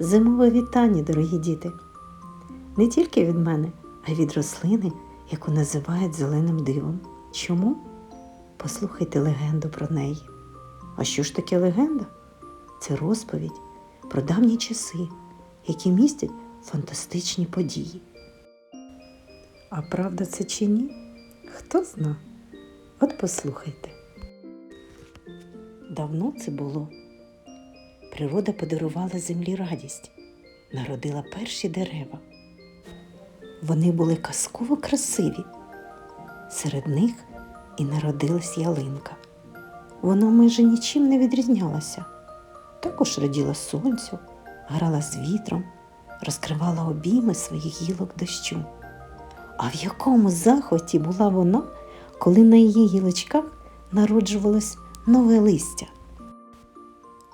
Зимове вітання, дорогі діти. Не тільки від мене, а й від рослини, яку називають зеленим дивом. Чому? Послухайте легенду про неї. А що ж таке легенда? Це розповідь про давні часи, які містять фантастичні події. А правда це чи ні? Хто зна? От послухайте. Давно це було. Природа подарувала землі радість, народила перші дерева. Вони були казково красиві. Серед них і народилась ялинка. Вона майже нічим не відрізнялася. Також раділа сонцю, грала з вітром, розкривала обійми своїх гілок дощу. А в якому захваті була вона, коли на її гілочках народжувалось нове листя?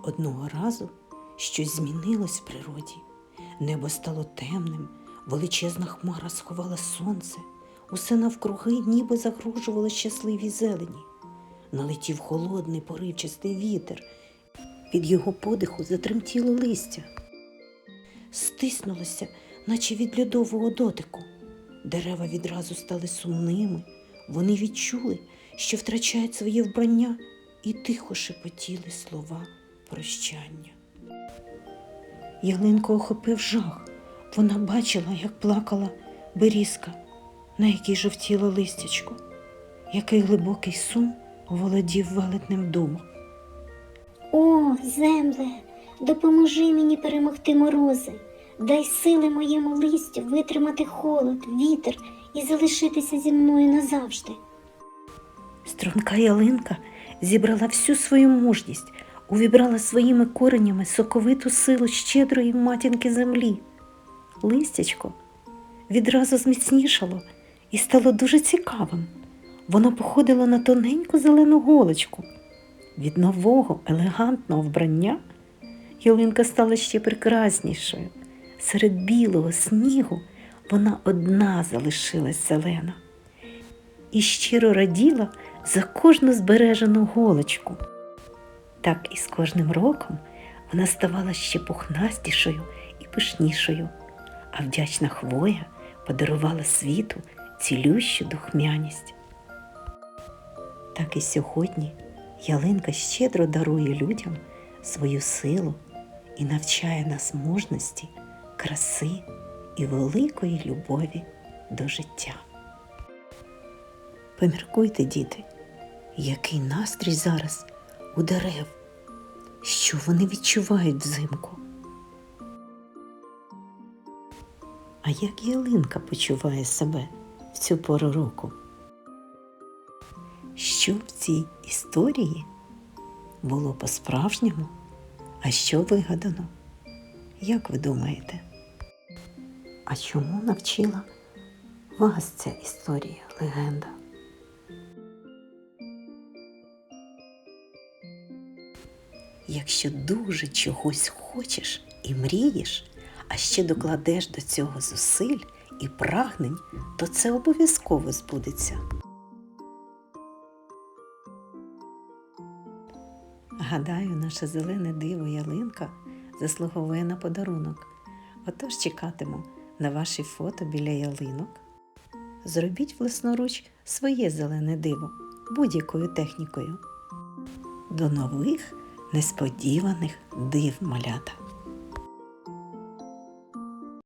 Одного разу щось змінилось в природі. Небо стало темним, величезна хмара сховала сонце, усе навкруги ніби загрожувало щасливій зелені. Налетів холодний поривчастий вітер. Від його подиху затремтіло листя. Стиснулося, наче від льодового дотику. Дерева відразу стали сумними. Вони відчули, що втрачають своє вбрання, і тихо шепотіли слова прощання. Ялинку охопив жах. Вона бачила, як плакала берізка, на якій жовтіло листячко, який глибокий сум володів велетним думом. О, земле, допоможи мені перемогти морози, дай сили моєму листю витримати холод, вітер і залишитися зі мною назавжди. Струнка ялинка зібрала всю свою мужність, увібрала своїми коренями соковиту силу щедрої матінки землі. Листячко відразу зміцнішало і стало дуже цікавим. Воно походило на тоненьку зелену голочку. Від нового елегантного вбрання ялинка стала ще прекраснішою. Серед білого снігу вона одна залишилась зелена і щиро раділа за кожну збережену голочку. Так і з кожним роком вона ставала ще пухнастішою і пишнішою, а вдячна хвоя подарувала світу цілющу духмяність. Так і сьогодні ялинка щедро дарує людям свою силу і навчає нас мужності, краси і великої любові до життя. Поміркуйте, діти, який настрій зараз у дерев, що вони відчувають взимку. А як ялинка почуває себе в цю пору року? Що в цій історії було по-справжньому, а що вигадано? Як ви думаєте? А чому навчила вас ця історія, легенда? Якщо дуже чогось хочеш і мрієш, а ще докладеш до цього зусиль і прагнень, то це обов'язково збудеться. Гадаю, наше зелене диво ялинка заслуговує на подарунок. Отож чекатиму на ваші фото біля ялинок. Зробіть власноруч своє зелене диво будь-якою технікою. До нових несподіваних див малята!